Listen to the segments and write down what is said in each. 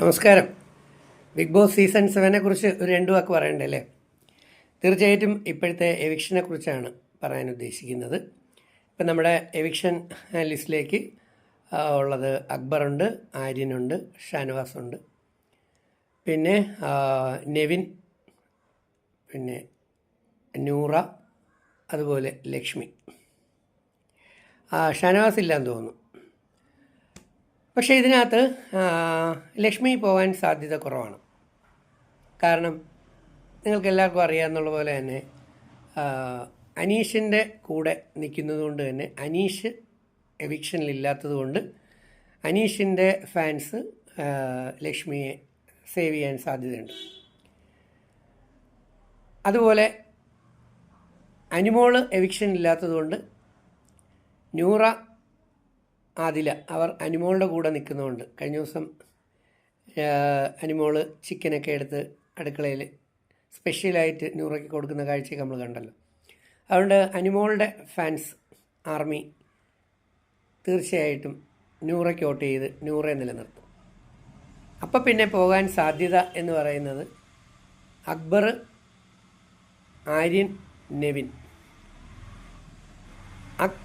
നമസ്കാരം. Big boss season സെവനെ കുറിച്ച് ഒരു രണ്ടു വാക്ക് പറയണ്ടല്ലേ? തീർച്ചയായിട്ടും ഇപ്പോഴത്തെ എവിക്ഷനെ കുറിച്ചാണ് പറയാൻ ഉദ്ദേശിക്കുന്നത്. ഇപ്പം നമ്മുടെ എവിക്ഷൻ ലിസ്റ്റിലേക്ക് ഉള്ളത് അക്ബറുണ്ട് ആര്യനുണ്ട് ഷാനവാസുണ്ട്. പിന്നെ നെവിൻ പിന്നെ നൂറ അതുപോലെ ലക്ഷ്മി. ഷാനവാസ് ഇല്ലാന്ന് തോന്നുന്നു. പക്ഷേ ഇതിനകത്ത് ലക്ഷ്മി പോകാൻ സാധ്യത കുറവാണ്. കാരണം നിങ്ങൾക്ക് എല്ലാവർക്കും അറിയാമെന്നുള്ള പോലെ തന്നെ അനീഷിന്റെ കൂടെ നിൽക്കുന്നത് കൊണ്ട് തന്നെ അനീഷ് എവിക്ഷനിലില്ലാത്തത് കൊണ്ട് അനീഷിന്റെ ഫാൻസ് ലക്ഷ്മിയെ സേവ് ചെയ്യാൻ സാധ്യതയുണ്ട്. അതുപോലെ അനുമോൾ എവിക്ഷൻ ഇല്ലാത്തതുകൊണ്ട് നൂറ ആദില അവർ അനിമോളുടെ കൂടെ നിൽക്കുന്നതുകൊണ്ട് കഴിഞ്ഞ ദിവസം അനിമോൾ ചിക്കനൊക്കെ എടുത്ത് അടുക്കളയിൽ സ്പെഷ്യലായിട്ട് നൂറയ്ക്ക് കൊടുക്കുന്ന കാഴ്ചയൊക്കെ നമ്മൾ കണ്ടല്ലോ. അതുകൊണ്ട് അനിമോളുടെ ഫാൻസ് ആർമി തീർച്ചയായിട്ടും നൂറയ്ക്ക് വോട്ട് ചെയ്ത് നൂറെ നിലനിർത്തും. അപ്പം പിന്നെ പോകാൻ സാധ്യത എന്ന് പറയുന്നത് അക്ബർ ആര്യൻ നെവിൻ.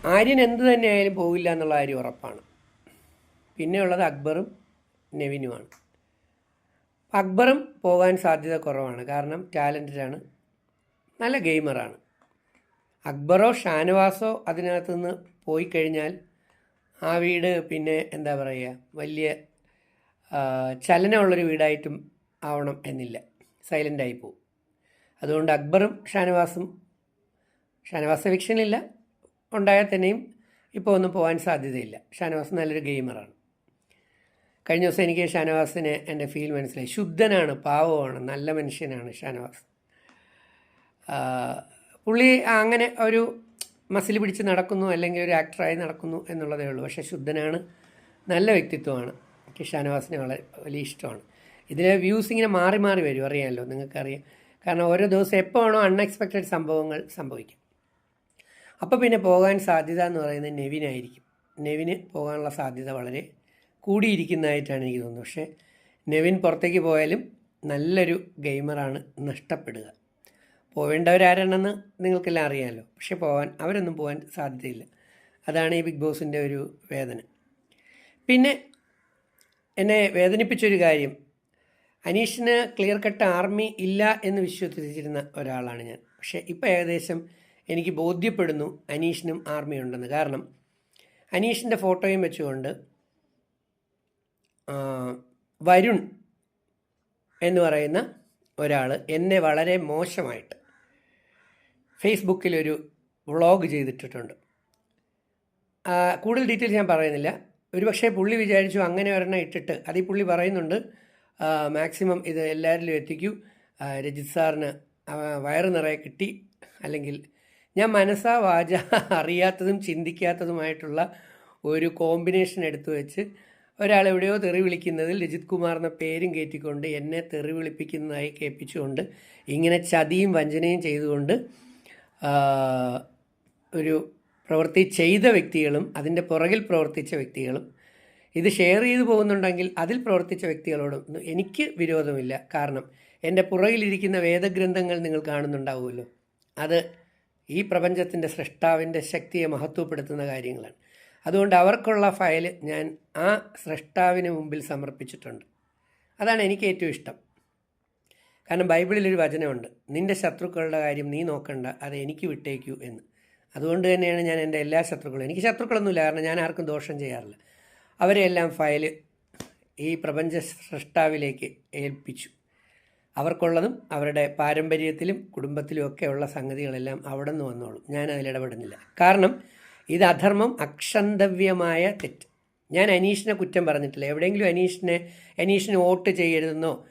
ആര്യൻ എന്ത് തന്നെയായാലും പോകില്ല എന്നുള്ള കാര്യം ഉറപ്പാണ്. പിന്നെയുള്ളത് അക്ബറും നെവിനുമാണ്. അക്ബറും പോകാൻ സാധ്യത കുറവാണ്. കാരണം ടാലന്റഡാണ് നല്ല ഗെയിമറാണ്. അക്ബറോ ഷാനവാസോ അതിനകത്ത് നിന്ന് പോയി കഴിഞ്ഞാൽ ആ വീട് പിന്നെ എന്താ പറയുക വലിയ ചലനമുള്ളൊരു വീടായിട്ടും ആവണം എന്നില്ല. സൈലന്റായി പോവും. അതുകൊണ്ട് അക്ബറും ഷാനവാസും ഷാനവാസ എവിക്ഷനില്ല ഉണ്ടായാൽ തന്നെയും ഇപ്പോൾ ഒന്നും പോകാൻ സാധ്യതയില്ല. ഷാനവാസ് നല്ലൊരു ഗെയിമറാണ്. കഴിഞ്ഞ ദിവസം എനിക്ക് ഷാനവാസിനെ എന്റെ ഫീൽ മനസ്സിലായി. ശുദ്ധനാണ് പാവമാണ് നല്ല മനുഷ്യനാണ് ഷാനവാസ്. പുള്ളി അങ്ങനെ ഒരു മസിൽ പിടിച്ച് നടക്കുന്നു അല്ലെങ്കിൽ ഒരു ആക്ടറായി നടക്കുന്നു എന്നുള്ളതേ ഉള്ളൂ. പക്ഷേ ശുദ്ധനാണ് നല്ല വ്യക്തിത്വമാണ്. എനിക്ക് ഷാനവാസിനെ വളരെ വലിയ ഇഷ്ടമാണ്. ഇതിലെ വ്യൂസ് ഇങ്ങനെ മാറി മാറി വരും അറിയാമല്ലോ നിങ്ങൾക്കറിയാം. കാരണം ഓരോ ദിവസം എപ്പോഴാണോ അൺഎക്സ്പെക്റ്റഡ് സംഭവങ്ങൾ സംഭവിക്കും. അപ്പോൾ പിന്നെ പോകാൻ സാധ്യത എന്ന് പറയുന്നത് നെവിനായിരിക്കും നെവിന് പോകാനുള്ള സാധ്യത വളരെ കൂടിയിരിക്കുന്നതായിട്ടാണ് എനിക്ക് തോന്നുന്നത്. പക്ഷേ നെവിൻ പുറത്തേക്ക് പോയാലും നല്ലൊരു ഗെയിമറാണ് നഷ്ടപ്പെടുക. പോവേണ്ടവരാരാണെന്ന് നിങ്ങൾക്കെല്ലാം അറിയാമല്ലോ പക്ഷേ പോകാൻ അവരൊന്നും പോകാൻ സാധ്യതയില്ല. അതാണ് ഈ ബിഗ് ബോസിന്റെ ഒരു വേദന. പിന്നെ എന്നെ വേദനിപ്പിച്ചൊരു കാര്യം. അനീഷിന് ക്ലിയർ കട്ട് ആർമി ഇല്ല എന്ന് വിശ്വസിച്ചിരുന്ന ഒരാളാണ് ഞാൻ. പക്ഷേ ഇപ്പോൾ ഏകദേശം എനിക്ക് ബോധ്യപ്പെടുന്നു അനീഷിനും ആർമിയുണ്ടെന്ന്. കാരണം അനീഷിന്റെ ഫോട്ടോയും വെച്ചുകൊണ്ട് വരുൺ എന്ന് പറയുന്ന ഒരാൾ എന്നെ വളരെ മോശമായിട്ട് ഫേസ്ബുക്കിലൊരു വ്ളോഗ് ചെയ്തിട്ടിട്ടുണ്ട്. കൂടുതൽ ഡീറ്റെയിൽസ് ഞാൻ പറയുന്നില്ല. ഒരുപക്ഷെ പുള്ളി വിചാരിച്ചു അങ്ങനെ ഒരെണ്ണം ഇട്ടിട്ട് അതീ പുള്ളി പറയുന്നുണ്ട് മാക്സിമം ഇത് എല്ലാവരിലും എത്തിക്കൂ. രജിത് സാറിന് വയറ് നിറയെ കിട്ടി. അല്ലെങ്കിൽ ഞാൻ മനസ്സാ വാച അറിയാത്തതും ചിന്തിക്കാത്തതുമായിട്ടുള്ള ഒരു കോമ്പിനേഷൻ എടുത്തു വെച്ച് ഒരാൾ എവിടെയോ തെറി വിളിക്കുന്നതിൽ രജിത് എന്ന പേരും കയറ്റിക്കൊണ്ട് എന്നെ തെറി വിളിപ്പിക്കുന്നതായി കേൾപ്പിച്ചുകൊണ്ട് ഇങ്ങനെ ചതിയും വഞ്ചനയും ചെയ്തുകൊണ്ട് ഒരു പ്രവൃത്തി ചെയ്ത വ്യക്തികളും അതിന്റെ പുറകിൽ പ്രവർത്തിച്ച വ്യക്തികളും ഇത് ഷെയർ ചെയ്തു പോകുന്നുണ്ടെങ്കിൽ അതിൽ പ്രവർത്തിച്ച വ്യക്തികളോടും എനിക്ക് വിരോധമില്ല. കാരണം എന്റെ പുറകിലിരിക്കുന്ന വേദഗ്രന്ഥങ്ങൾ നിങ്ങൾ കാണുന്നുണ്ടാവുമല്ലോ. അത് ഈ പ്രപഞ്ചത്തിന്റെ സൃഷ്ടാവിന്റെ ശക്തിയെ മഹത്വപ്പെടുത്തുന്ന കാര്യങ്ങളാണ്. അതുകൊണ്ട് അവർക്കുള്ള ഫയൽ ഞാൻ ആ സൃഷ്ടാവിന് മുമ്പിൽ സമർപ്പിച്ചിട്ടുണ്ട്. അതാണ് എനിക്ക് ഏറ്റവും ഇഷ്ടം. കാരണം ബൈബിളിലൊരു വചനമുണ്ട് നിന്റെ ശത്രുക്കളുടെ കാര്യം നീ നോക്കണ്ട അത് എനിക്ക് വിട്ടേക്കൂ എന്ന്. അതുകൊണ്ട് തന്നെയാണ് ഞാൻ എന്റെ എല്ലാ ശത്രുക്കളും എനിക്ക് ശത്രുക്കളൊന്നുമില്ല കാരണം ഞാൻ ആർക്കും ദോഷം ചെയ്യാറില്ല. അവരെല്ലാം ഫയൽ ഈ പ്രപഞ്ച സൃഷ്ടാവിലേക്ക് ഏൽപ്പിച്ചു. അവർക്കുള്ളതും അവരുടെ പാരമ്പര്യത്തിലും കുടുംബത്തിലും ഉള്ള സംഗതികളെല്ലാം അവിടെ നിന്ന് വന്നോളും. ഞാൻ അതിലിടപെടുന്നില്ല കാരണം ഇത് അധർമ്മം അക്ഷന്തവ്യമായ തെറ്റ്. ഞാൻ അനീഷിനെ കുറ്റം പറഞ്ഞിട്ടില്ല. എവിടെയെങ്കിലും അനീഷിനെ അനീഷിന് വോട്ട് ചെയ്യരുതെന്നോ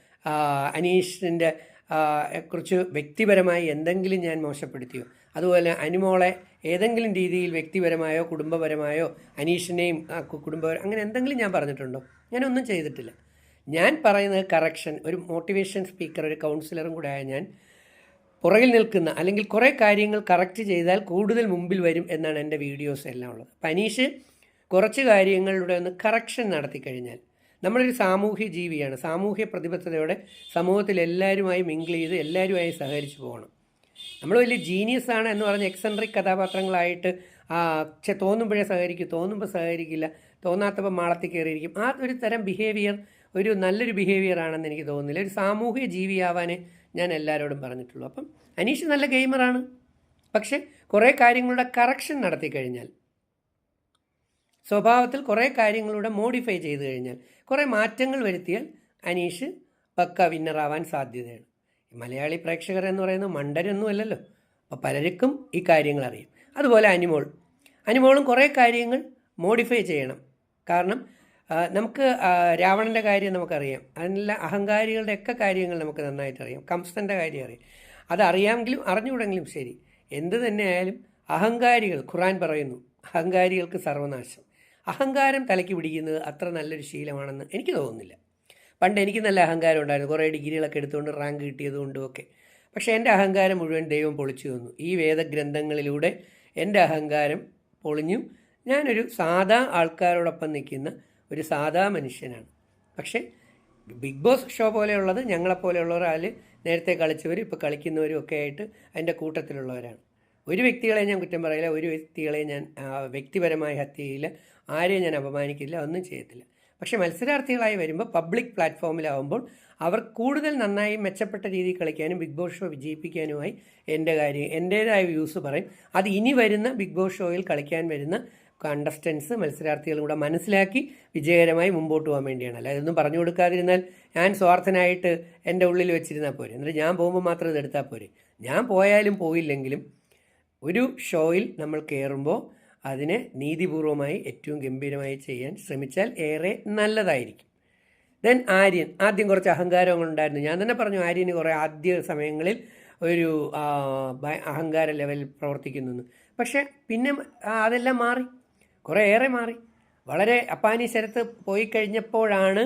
അനീഷിന്റെ കുറിച്ച് വ്യക്തിപരമായി എന്തെങ്കിലും ഞാൻ മോശപ്പെടുത്തിയോ? അതുപോലെ അനുമോളെ ഏതെങ്കിലും രീതിയിൽ വ്യക്തിപരമായോ കുടുംബപരമായോ അനീഷിനെയും കുടുംബപരം കുടുംബ അങ്ങനെ എന്തെങ്കിലും ഞാൻ പറഞ്ഞിട്ടുണ്ടോ? ഞാനൊന്നും ചെയ്തിട്ടില്ല. ഞാൻ പറയുന്നത് കറക്ഷൻ ഒരു മോട്ടിവേഷൻ സ്പീക്കർ ഒരു കൗൺസിലറും കൂടെ ആയ ഞാൻ പുറകിൽ നിൽക്കുന്ന അല്ലെങ്കിൽ കുറേ കാര്യങ്ങൾ കറക്റ്റ് ചെയ്താൽ കൂടുതൽ മുമ്പിൽ വരും എന്നാണ് എന്റെ വീഡിയോസ് എല്ലാം ഉള്ളത്. പനീഷ് കുറച്ച് കാര്യങ്ങളുടെ ഒന്ന് കറക്ഷൻ നടത്തി കഴിഞ്ഞാൽ നമ്മളൊരു സാമൂഹ്യ ജീവിയാണ്. സാമൂഹ്യ പ്രതിബദ്ധതയോടെ സമൂഹത്തിൽ എല്ലാവരുമായി മിങ്കിൾ ചെയ്ത് എല്ലാവരുമായി സഹകരിച്ച് പോകണം. നമ്മൾ വലിയ ജീനിയസ് ആണ് എന്ന് പറഞ്ഞ് എക്സെൻട്രിക് കഥാപാത്രങ്ങളായിട്ട് തോന്നുമ്പോഴേ സഹകരിക്കും തോന്നുമ്പോൾ സഹകരിക്കില്ല തോന്നാത്തപ്പോൾ മാളത്തിൽ കയറിയിരിക്കും. ആ ഒരു തരം ബിഹേവിയർ ഒരു നല്ലൊരു ബിഹേവിയർ ആണെന്ന് എനിക്ക് തോന്നുന്നില്ല. ഒരു സാമൂഹിക ജീവിയാവാൻ ഞാൻ എല്ലാവരോടും പറഞ്ഞിട്ടുള്ളൂ. അപ്പം അനീഷ് നല്ല ഗെയിമറാണ് പക്ഷേ കുറേ കാര്യങ്ങളുടെ കറക്ഷൻ നടത്തി കഴിഞ്ഞാൽ സ്വഭാവത്തിൽ കുറേ കാര്യങ്ങളുടെ മോഡിഫൈ ചെയ്ത് കഴിഞ്ഞാൽ കുറേ മാറ്റങ്ങൾ വരുത്തിയാൽ അനീഷ് പക്ക വിന്നറാവാൻ സാധ്യതയാണ്. മലയാളി പ്രേക്ഷകർ എന്ന് പറയുന്നത് മണ്ടരൊന്നും അല്ലല്ലോ. അപ്പോൾ പലർക്കും ഈ കാര്യങ്ങൾ അറിയും. അതുപോലെ അനിമോൾ. അനിമോളും കുറേ കാര്യങ്ങൾ മോഡിഫൈ ചെയ്യണം. കാരണം നമുക്ക് രാവണന്റെ കാര്യം നമുക്കറിയാം. അതിനെല്ലാം അഹങ്കാരികളുടെയൊക്കെ കാര്യങ്ങൾ നമുക്ക് നന്നായിട്ട് അറിയാം കംസന്റെ കാര്യം അറിയാം. അതറിയാമെങ്കിലും അറിഞ്ഞുകൂടെങ്കിലും ശരി. എന്ത് തന്നെയായാലും അഹങ്കാരികൾ ഖുറാൻ പറയുന്നു അഹങ്കാരികൾക്ക് സർവനാശം. അഹങ്കാരം തലയ്ക്ക് പിടിക്കുന്നത് അത്ര നല്ലൊരു ശീലമാണെന്ന് എനിക്ക് തോന്നുന്നില്ല. പണ്ട് എനിക്ക് നല്ല അഹങ്കാരം ഉണ്ടായിരുന്നു. കുറേ ഡിഗ്രികളൊക്കെ എടുത്തുകൊണ്ട് റാങ്ക് കിട്ടിയതുകൊണ്ടും ഒക്കെ. പക്ഷേ എന്റെ അഹങ്കാരം മുഴുവൻ ദൈവം പൊളിച്ചു തന്നു. ഈ വേദഗ്രന്ഥങ്ങളിലൂടെ എന്റെ അഹങ്കാരം പൊളിഞ്ഞു. ഞാനൊരു സാധാ ആൾക്കാരോടൊപ്പം നിൽക്കുന്ന ഒരു സാധാ മനുഷ്യനാണ്. പക്ഷേ ബിഗ് ബോസ് ഷോ പോലെയുള്ളത് ഞങ്ങളെപ്പോലെയുള്ളവർ അതിൽ നേരത്തെ കളിച്ചവരും ഇപ്പോൾ കളിക്കുന്നവരും ഒക്കെ ആയിട്ട് അതിന്റെ കൂട്ടത്തിലുള്ളവരാണ്. ഒരു വ്യക്തികളെ ഞാൻ കുറ്റം പറയില്ല ഒരു വ്യക്തികളെ ഞാൻ വ്യക്തിപരമായി ഹത്യ ചെയ്യില്ല ആരെയും ഞാൻ അപമാനിക്കില്ല ഒന്നും ചെയ്യത്തില്ല. പക്ഷേ മത്സരാർത്ഥികളായി വരുമ്പോൾ പബ്ലിക് പ്ലാറ്റ്ഫോമിലാവുമ്പോൾ അവർ കൂടുതൽ നന്നായി മെച്ചപ്പെട്ട രീതിയിൽ കളിക്കാനും ബിഗ് ബോസ് ഷോ വിജയിപ്പിക്കാനുമായി എന്റെ കാര്യം എന്റേതായ വ്യൂസ് പറയും. അത് ഇനി വരുന്ന ബിഗ് ബോസ് ഷോയിൽ കളിക്കാൻ വരുന്ന കണ്ടസ്റ്റൻസ് മത്സരാർത്ഥികളും കൂടെ മനസ്സിലാക്കി വിജയകരമായി മുമ്പോട്ട് പോകാൻ വേണ്ടിയാണ്. അല്ലാതെ ഇതൊന്നും പറഞ്ഞു കൊടുക്കാതിരുന്നാൽ ഞാൻ സ്വാർത്ഥനായിട്ട് എന്റെ ഉള്ളിൽ വെച്ചിരുന്നാൽ പോരെ. എന്നിട്ട് ഞാൻ പോകുമ്പോൾ മാത്രം ഇതെടുത്താൽ പോരെ. ഞാൻ പോയാലും പോയില്ലെങ്കിലും ഒരു ഷോയിൽ നമ്മൾ കയറുമ്പോൾ അതിനെ നീതിപൂർവമായി ഏറ്റവും ഗംഭീരമായി ചെയ്യാൻ ശ്രമിച്ചാൽ ഏറെ നല്ലതായിരിക്കും. ദെൻ ആര്യൻ. ആദ്യം കുറച്ച് അഹങ്കാരങ്ങളുണ്ടായിരുന്നു ഞാൻ തന്നെ പറഞ്ഞു ആര്യന് കുറേ ആദ്യ സമയങ്ങളിൽ ഒരു അഹങ്കാര ലെവലിൽ പ്രവർത്തിക്കുന്നു പക്ഷേ പിന്നെ അതെല്ലാം മാറി. കുറേ ഏറെ മാറി. വളരെ അപ്പാനി ശരത്ത് പോയി കഴിഞ്ഞപ്പോഴാണ്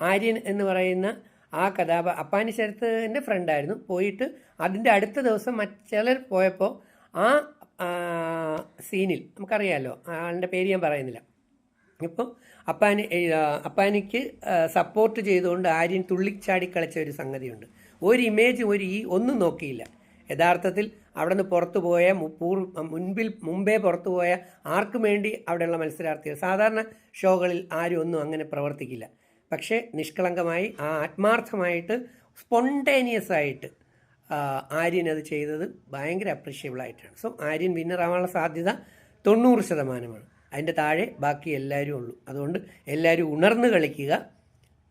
ആര്യൻ എന്ന് പറയുന്ന ആ കഥാപ അപ്പാനി ശരത്തിന്റെ ഫ്രണ്ടായിരുന്നു പോയിട്ട് അതിന്റെ അടുത്ത ദിവസം മറ്റ് പോയപ്പോൾ ആ സീനിൽ നമുക്കറിയാമല്ലോ ആളുടെ പേര് ഞാൻ പറയുന്നില്ല. ഇപ്പോൾ അപ്പാനി അപ്പാനിക്ക് സപ്പോർട്ട് ചെയ്തുകൊണ്ട് ആര്യൻ തുള്ളിച്ചാടി കളിച്ച ഒരു സംഗതിയുണ്ട്. ഒരു ഇമേജ് ഒരു ഈ ഒന്നും നോക്കിയില്ല. യഥാർത്ഥത്തിൽ അവിടെ നിന്ന് പുറത്തു പോയ പൂർവ മുൻപിൽ മുമ്പേ പുറത്തു പോയ ആർക്കും വേണ്ടി അവിടെയുള്ള മത്സരാർത്ഥികൾ. സാധാരണ ഷോകളിൽ ആരും ഒന്നും അങ്ങനെ പ്രവർത്തിക്കില്ല. പക്ഷേ നിഷ്കളങ്കമായി ആ ആത്മാർത്ഥമായിട്ട് സ്പോണ്ടേനിയസ് ആയിട്ട് ആര്യൻ അത് ചെയ്തത് ഭയങ്കര അപ്രീഷ്യബിൾ ആയിട്ടാണ്. സോ ആര്യൻ വിന്നർ ആവാനുള്ള സാധ്യത തൊണ്ണൂറ് ശതമാനമാണ്. അതിന്റെ താഴെ ബാക്കി എല്ലാവരും ഉള്ളൂ. അതുകൊണ്ട് എല്ലാവരും ഉണർന്ന് കളിക്കുക.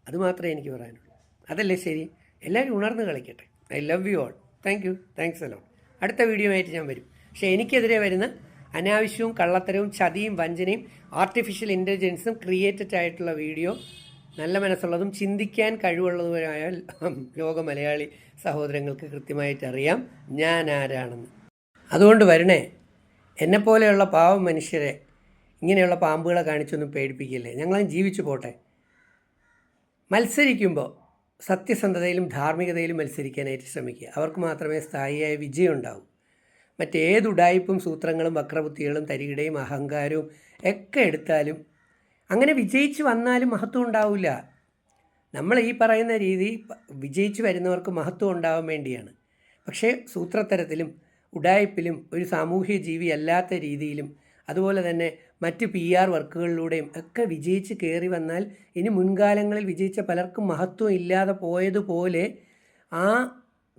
അതുമാത്രമേ എനിക്ക് പറയാനുള്ളൂ. അതല്ലേ ശരി? എല്ലാവരും ഉണർന്ന് കളിക്കട്ടെ. I love you all thank you thanks a lot അടുത്ത വീഡിയോ ആയിട്ട് ഞാൻ വരും. പക്ഷേ എനിക്കെതിരെ വരുന്ന അനാവശ്യവും കള്ളത്തരവും ചതിയും വഞ്ചനയും ആർട്ടിഫിഷ്യൽ ഇന്റലിജൻസും ക്രിയേറ്റഡ് ആയിട്ടുള്ള വീഡിയോ നല്ല മനസ്സുള്ളതും ചിന്തിക്കാൻ കഴിവുള്ളതുമായ ലോക മലയാളി സഹോദരങ്ങൾക്ക് കൃത്യമായിട്ട് അറിയാം ഞാൻ ആരാണെന്ന്. അതുകൊണ്ട് വരണേ എന്നെപ്പോലെയുള്ള പാവം മനുഷ്യരെ ഇങ്ങനെയുള്ള പാമ്പുകളെ കാണിച്ചൊന്നും പേടിപ്പിക്കില്ലേ? ഞങ്ങളും ജീവിച്ചു പോട്ടെ. മത്സരിക്കുമ്പോൾ സത്യസന്ധതയിലും ധാർമ്മികതയിലും മത്സരിക്കാനായിട്ട് ശ്രമിക്കുക. അവർക്ക് മാത്രമേ സ്ഥായിയായ വിജയം ഉണ്ടാവൂ മറ്റേത് ഉടായ്പും സൂത്രങ്ങളും വക്രബുദ്ധികളും തരികിടയും അഹങ്കാരവും ഒക്കെ എടുത്താലും അങ്ങനെ വിജയിച്ച് വന്നാലും മഹത്വം ഉണ്ടാവില്ല നമ്മൾ ഈ പറയുന്ന രീതി വിജയിച്ച് വരുന്നവർക്ക് മഹത്വം ഉണ്ടാവാൻ വേണ്ടിയാണ്. പക്ഷേ സൂത്രത്തരത്തിലും ഉടായ്പിലും ഒരു സാമൂഹ്യ ജീവി അല്ലാത്ത രീതിയിലും അതുപോലെ തന്നെ മറ്റ് പി ആർ വർക്കുകളിലൂടെയും ഒക്കെ വിജയിച്ച് കയറി വന്നാൽ ഇനി മുൻകാലങ്ങളിൽ വിജയിച്ച പലർക്കും മഹത്വം ഇല്ലാതെ പോയതുപോലെ ആ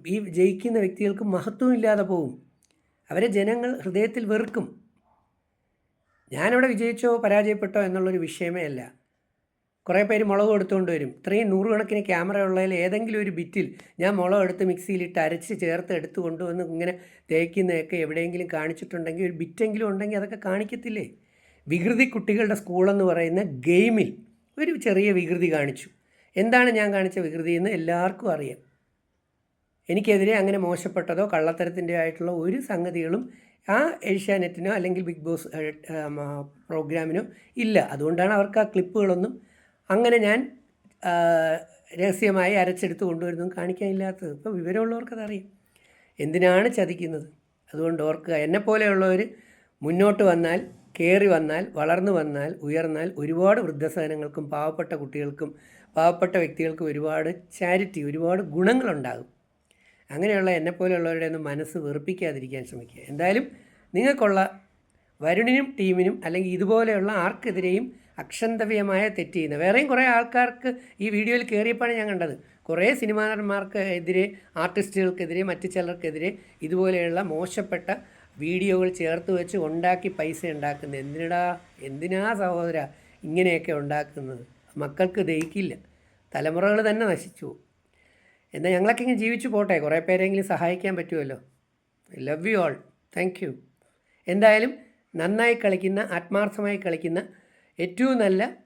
ഈ ജയിക്കുന്ന വ്യക്തികൾക്ക് മഹത്വം ഇല്ലാതെ പോകും അവരെ ജനങ്ങൾ ഹൃദയത്തിൽ വെറുക്കും. ഞാനവിടെ വിജയിച്ചോ പരാജയപ്പെട്ടോ എന്നുള്ളൊരു വിഷയമേ അല്ല. കുറേ പേര് മുളക് എടുത്തുകൊണ്ട് വരും. ഇത്രയും നൂറുകണക്കിന് ക്യാമറ ഉള്ളതിൽ ഏതെങ്കിലും ഒരു ബിറ്റിൽ ഞാൻ മുളക് എടുത്ത് മിക്സിയിലിട്ട് അരച്ച് ചേർത്ത് എടുത്ത് കൊണ്ടുവന്ന് ഇങ്ങനെ തേക്കുന്നതൊക്കെ എവിടെയെങ്കിലും കാണിച്ചിട്ടുണ്ടെങ്കിൽ ഒരു ബിറ്റെങ്കിലും ഉണ്ടെങ്കിൽ അതൊക്കെ കാണിക്കത്തില്ലേ? വികൃതി കുട്ടികളുടെ സ്കൂളെന്ന് പറയുന്ന ഗെയിമിൽ ഒരു ചെറിയ വികൃതി കാണിച്ചു. എന്താണ് ഞാൻ കാണിച്ച വികൃതി എന്ന് എല്ലാവർക്കും അറിയാം. എനിക്കെതിരെ അങ്ങനെ മോശപ്പെട്ടതോ കള്ളത്തരത്തിന്റെ ആയിട്ടുള്ള ഒരു സംഗതികളും ആ ഏഷ്യാനെറ്റിനോ അല്ലെങ്കിൽ ബിഗ് ബോസ് പ്രോഗ്രാമിനോ ഇല്ല. അതുകൊണ്ടാണ് അവർക്ക് ആ ക്ലിപ്പുകളൊന്നും അങ്ങനെ ഞാൻ രഹസ്യമായി അരച്ചെടുത്ത് കൊണ്ടുവരുന്നതും കാണിക്കാനില്ലാത്തത്. ഇപ്പോൾ വിവരമുള്ളവർക്കതറിയാം എന്തിനാണ് ചതിക്കുന്നത്? അതുകൊണ്ട് ഓർക്കുക എന്നെപ്പോലെയുള്ളവർ മുന്നോട്ട് വന്നാൽ കയറി വന്നാൽ വളർന്നു വന്നാൽ ഉയർന്നാൽ ഒരുപാട് വൃദ്ധസദനങ്ങൾക്കും പാവപ്പെട്ട കുട്ടികൾക്കും പാവപ്പെട്ട വ്യക്തികൾക്കും ഒരുപാട് ചാരിറ്റി ഒരുപാട് ഗുണങ്ങളുണ്ടാകും. അങ്ങനെയുള്ള എന്നെപ്പോലെയുള്ളവരുടെ ഒന്നും മനസ്സ് വെറുപ്പിക്കാതിരിക്കാൻ ശ്രമിക്കുക. എന്തായാലും നിങ്ങൾക്കുള്ള വരുണിനും ടീമിനും അല്ലെങ്കിൽ ഇതുപോലെയുള്ള ആർക്കെതിരെയും അക്ഷന്തവ്യമായ തെറ്റ് ചെയ്യുന്ന വേറെയും കുറേ ആൾക്കാർക്ക് ഈ വീഡിയോയിൽ കയറിയപ്പോഴാണ് ഞാൻ കണ്ടത്. കുറേ സിനിമാ നടന്മാർക്ക് എതിരെ ആർട്ടിസ്റ്റുകൾക്കെതിരെ മറ്റു ചിലർക്കെതിരെ ഇതുപോലെയുള്ള മോശപ്പെട്ട വീഡിയോകൾ ചേർത്ത് വെച്ച് ഉണ്ടാക്കി പൈസ ഉണ്ടാക്കുന്നത്. എന്തിനടാ? എന്തിനാ സഹോദര ഇങ്ങനെയൊക്കെ ഉണ്ടാക്കുന്നത്? മക്കൾക്ക് ദഹിക്കില്ല. തലമുറകൾ തന്നെ നശിച്ചു എന്നാൽ ഞങ്ങളൊക്കെ ഇങ്ങനെ ജീവിച്ചു പോട്ടെ. കുറേ പേരെങ്കിലും സഹായിക്കാൻ പറ്റുമല്ലോ. Love you all thank you എന്തായാലും നന്നായി കളിക്കുന്ന ആത്മാർത്ഥമായി കളിക്കുന്ന ഏറ്റവും നല്ല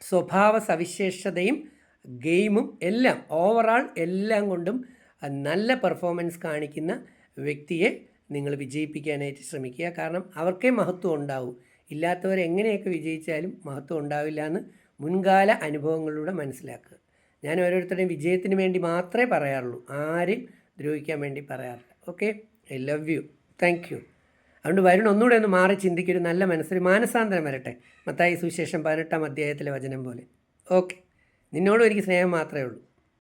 സ്വഭാവ സവിശേഷതയും ഗെയിമും എല്ലാം ഓവറാൾ എല്ലാം കൊണ്ടും നല്ല പെർഫോമൻസ് കാണിക്കുന്ന വ്യക്തിയെ നിങ്ങൾ വിജയിപ്പിക്കാനായിട്ട് ശ്രമിക്കുക. കാരണം അവർക്കേ മഹത്വം ഉണ്ടാവും. ഇല്ലാത്തവർ എങ്ങനെയൊക്കെ വിജയിച്ചാലും മഹത്വം ഉണ്ടാവില്ല എന്ന് മുൻകാല അനുഭവങ്ങളിലൂടെ മനസ്സിലാക്കുക. ഞാൻ ഓരോരുത്തരുടെയും വിജയത്തിന് വേണ്ടി മാത്രമേ പറയാറുള്ളൂ. ആരും ദ്രോഹിക്കാൻ വേണ്ടി പറയാറില്ല. Okay? I love you. Thank you. അതുകൊണ്ട് വരുൺ ഒന്നുകൂടെ ഒന്ന് മാറി ചിന്തിക്കൊരു നല്ല മനസ്സിൽ മാനസാന്തരം വരട്ടെ. മത്തായി സുവിശേഷം പതിനെട്ടാം അധ്യായത്തിലെ വചനം പോലെ. ഓക്കെ? നിന്നോടും എനിക്ക് സ്നേഹം മാത്രമേ ഉള്ളൂ.